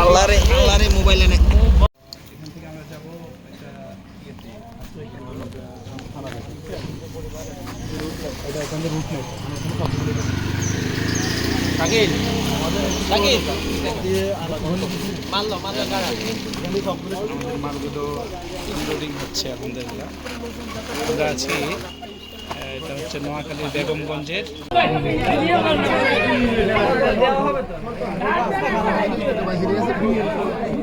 আল্লাহরে আল্লাহরে মোবাইলে নে এখান থেকে আমরা যাব একটা ইয়েতে এটা এখান থেকে রুট নেই শাকিল। শাকিল মানলো মানলো গাড়া আমাদের মালগুলো হচ্ছে আলহামদুলিল্লাহ। আমরা আছি এটা হচ্ছে নোয়াখালীর বেগমগঞ্জের।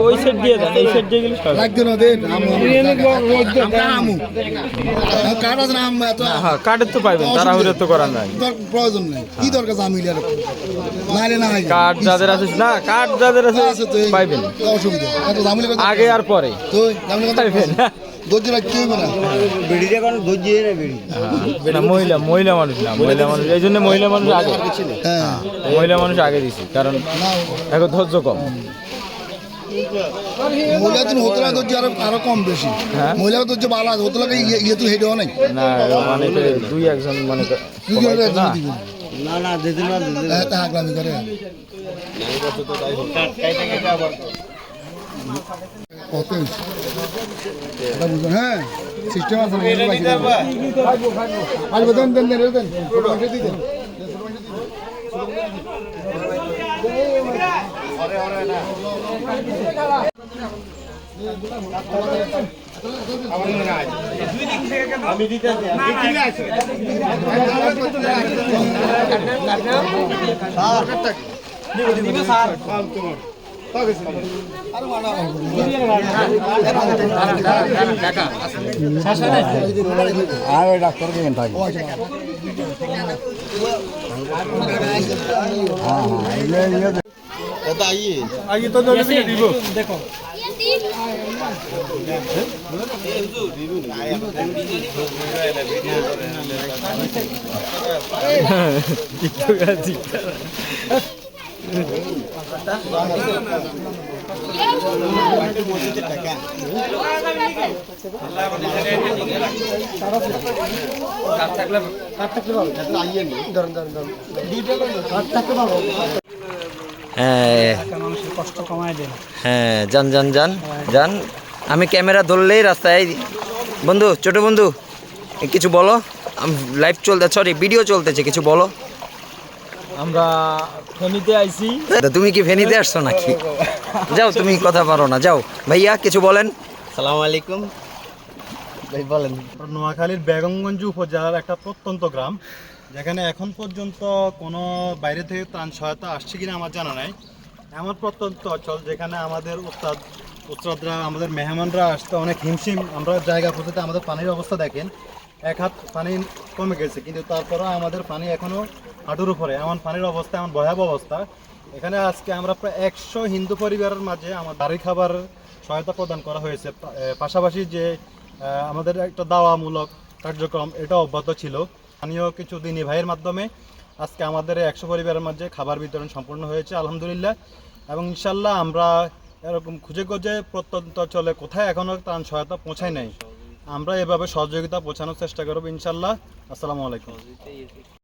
ওই সাইড দিয়ে যান এই সাইড দিয়ে গেলে লাগবে না দেন আমু আমরা আছে না আম এত হ্যাঁ কার্ডের তো পাইবেন তাড়াহুড়ো তো করার নাই। প্রয়োজন নাই। কি দরকার আছে আমি নাইলে না কার্ড যাদের আছে না কার্ড যাদের আছে পাইবেন। অসুবিধা। এত জামিলে আগে আর পরে। তো জামিলে পাইবেন ধৈর্য রাখতে হবে না? না মহিলা মহিলা মানুষ না মহিলা মানুষ। এই জন্য মহিলা মানুষ আগে। হ্যাঁ। মহিলা মানুষ আগে দিছি কারণ এখন ধৈর্য কম। মহিলা দিন হতে লাগে ধৈর্য আরও আরও কম বেশি। হ্যাঁ। মহিলা ধৈর্য ভালো আছে ইয়ে তো হেঁটেও নাই। না মানে দুই একজন মানে তো কি সবাই না। হ্যাঁ তা হাগলামি করে। হ্যাঁ সিস্টেম আছে। আসবে, দেন, দেন, দেন। ছোট মাংস দিয়ে দেন। টিকটক আছে হ্যাঁ মানুষের কষ্ট কমায় দেন হ্যাঁ। যান যান যান যান। আমি ক্যামেরা ধরলেই রাস্তায় বন্ধু, ছোট বন্ধু, কিছু বলো? লাইভ চলতে সরি ভিডিও চলতেছে, কিছু বলো? আমরা ফেনীতে আইছি। তুমি কি ফেনীতে আসছো নাকি? যাও তুমি কথা পারো না যাও। ভাইয়া কিছু বলেন। সালাম আলাইকুম। ভাই বলেন। নোয়াখালীর বেগমগঞ্জ উপজেলার একটা প্রত্যন্ত গ্রাম যেখানে এখন পর্যন্ত কোনো বাইরে থেকে ত্রাণ সহায়তা আসছে কিনা আমার জানা নাই। এমন প্রত্যন্ত অঞ্চল যেখানে আমাদের উস্তাদ উস্তাদরা আমাদের মেহমানরা আসতে অনেক হিমশিম। আমরা জায়গা পৌঁছাতে আমাদের পানির অবস্থা দেখেন, এক হাত পানি কমে গেছে, কিন্তু তারপরেও আমাদের পানি এখনও হাঁটুর উপরে। এমন পানির অবস্থা, এমন ভয়াবহ অবস্থা। এখানে আজকে আমরা প্রায় একশো হিন্দু পরিবারের মাঝে আমার বাড়ি খাবার সহায়তা প্রদান করা হয়েছে। পাশাপাশি যে আমাদের একটা দাওয়ামূলক কার্যক্রম, এটা অব্যাহত ছিল। স্থানীয় কিছু দিনী ভাইয়ের মাধ্যমে আজকে আমাদের একশো পরিবারের মাঝে খাবার বিতরণ সম্পূর্ণ হয়েছে, আলহামদুলিল্লাহ। এবং ইনশাল্লাহ আমরা এরকম খুঁজে খুঁজে প্রত্যন্ত চলে, কোথায় এখনও ত্রাণ সহায়তা পৌঁছায় নাই। আমরা এভাবে সহযোগিতা পৌঁছানোর চেষ্টা করব ইনশাল্লাহ আসসালামু আলাইকুম।